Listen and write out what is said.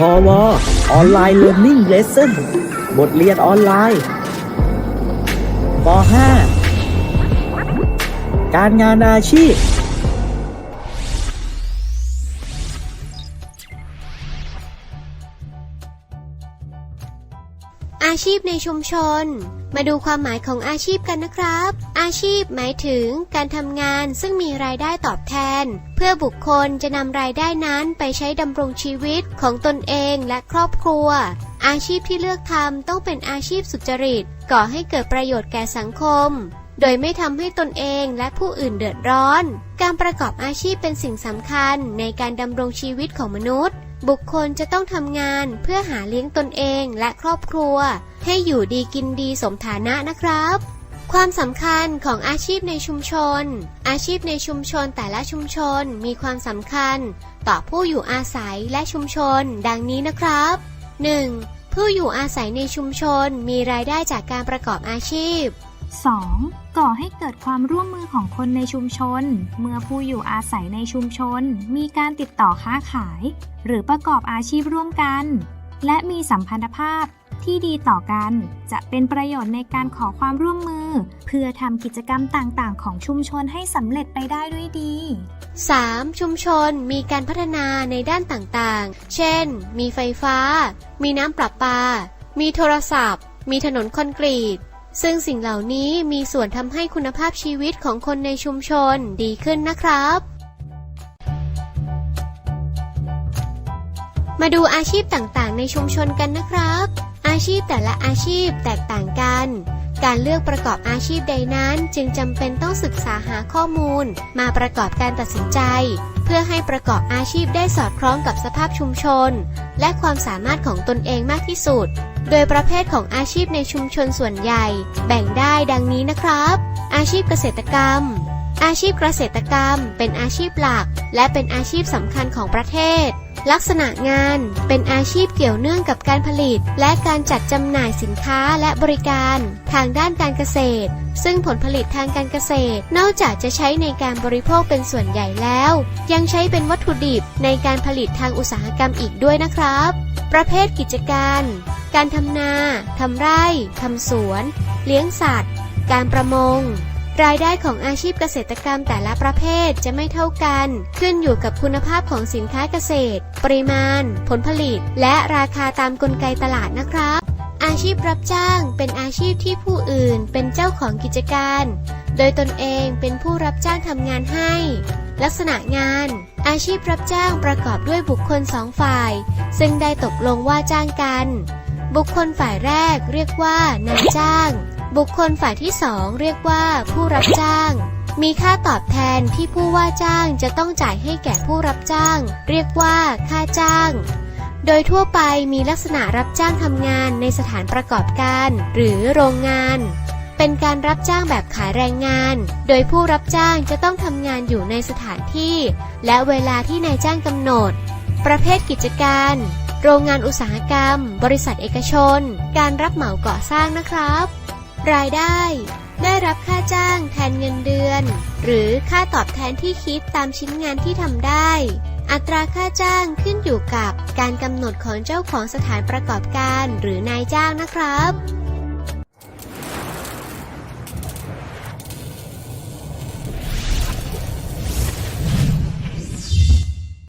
พวออนไลน์เรียนนิ่งเลสเซ่นบทเรียนออนไลน์ป .5 การงานอาชีพ อาชีพในชุมชน มาดูความหมายของอาชีพกันนะครับ อาชีพหมายถึงการทำงานซึ่งมีรายได้ตอบแทน เพื่อบุคคลจะนำรายได้นั้นไปใช้ดำรงชีวิตของตนเองและครอบครัว อาชีพที่เลือกทำต้องเป็นอาชีพสุจริต ก่อให้เกิดประโยชน์แก่สังคม โดยไม่ทำให้ตนเองและผู้อื่นเดือดร้อน การประกอบอาชีพเป็นสิ่งสำคัญในการดำรงชีวิตของมนุษย์ บุคคลจะต้องทำงานเพื่อหาเลี้ยงตนเองและครอบครัว ให้อยู่ดีกินดีสมฐานะนะครับ ความสำคัญของอาชีพในชุมชน อาชีพในชุมชนแต่ละชุมชนมีความสำคัญ ต่อผู้อยู่อาศัยและชุมชน ดังนี้นะครับ 1. ผู้อยู่อาศัยในชุมชนมีรายได้จากการประกอบอาชีพ 2. ก่อให้เกิดความร่วมมือของคนในชุมชน เมื่อผู้อยู่อาศัยในชุมชน มีการติดต่อค้าขาย หรือประกอบอาชีพร่วมกัน และมีสัมพันธภาพที่ดีต่อกัน จะเป็นประโยชน์ในการขอความร่วมมือ เพื่อทำกิจกรรมต่างๆ ของชุมชนให้สำเร็จไปได้ด้วยดี 3. ชุมชนมีการพัฒนาในด้านต่างๆ เช่น มีไฟฟ้า มีน้ำประปา มีโทรศัพท์ มีถนนคอนกรีต ซึ่งสิ่งเหล่านี้มีส่วนทำให้คุณภาพชีวิตของคนในชุมชนดีขึ้นนะครับ มาดูอาชีพต่างๆ ในชุมชนกันนะครับ อาชีพแต่ละอาชีพแตกต่างกัน การเลือกประกอบอาชีพใดนั้นจึงจำเป็นต้องศึกษาหาข้อมูล มาประกอบการตัดสินใจ เพื่อให้ประกอบอาชีพได้สอดคล้องกับสภาพชุมชน และความสามารถของตนเองมากที่สุด โดยประเภทของอาชีพในชุมชนส่วนใหญ่ แบ่งได้ดังนี้นะครับ อาชีพเกษตรกรรม อาชีพเกษตรกรรม เป็นอาชีพหลัก และเป็นอาชีพสำคัญของประเทศ ลักษณะงานเป็นอาชีพเกี่ยวเนื่องกับการผลิต และการจัดจำหน่ายสินค้าและบริการ ทางด้านการเกษตร ซึ่งผลผลิตทางการเกษตร นอกจากจะใช้ในการบริโภคเป็นส่วนใหญ่แล้ว ยังใช้เป็นวัตถุดิบในการผลิตทางอุตสาหกรรมอีกด้วยนะครับ ประเภทกิจการ การทำนาทำไร่ทำสวน เลี้ยงสัตว์ การประมง รายได้ของอาชีพเกษตรกรรมแต่ละประเภทจะไม่เท่ากัน ขึ้นอยู่กับคุณภาพของสินค้าเกษตร ปริมาณ ผลผลิต และราคาตามกลไกตลาดนะครับ อาชีพรับจ้างเป็นอาชีพที่ผู้อื่นเป็นเจ้าของกิจการ โดยตนเองเป็นผู้รับจ้างทำงานให้ ลักษณะงาน อาชีพรับจ้างประกอบด้วยบุคคลสองฝ่าย ซึ่งได้ตกลงว่าจ้างกัน บุคคลฝ่ายแรกเรียกว่านายจ้าง บุคคลฝ่ายที่สองเรียกว่าผู้รับจ้าง มีค่าตอบแทนที่ผู้ว่าจ้างจะต้องจ่ายให้แก่ผู้รับจ้าง เรียกว่าค่าจ้าง โดยทั่วไปมีลักษณะรับจ้างทำงานในสถานประกอบการ หรือโรงงาน เป็นการรับจ้างแบบขายแรงงาน โดยผู้รับจ้างจะต้องทำงานอยู่ในสถานที่ และเวลาที่นายจ้างกำหนด ประเภทกิจการ โรงงานอุตสาหกรรม บริษัทเอกชน การรับเหมาก่อสร้างนะครับ รายได้ ได้รับค่าจ้างแทนเงินเดือน หรือค่าตอบแทนที่คิดตามชิ้นงานที่ทำได้ อัตราค่าจ้างขึ้นอยู่กับการกำหนดของเจ้าของสถานประกอบการหรือนายจ้างนะครับ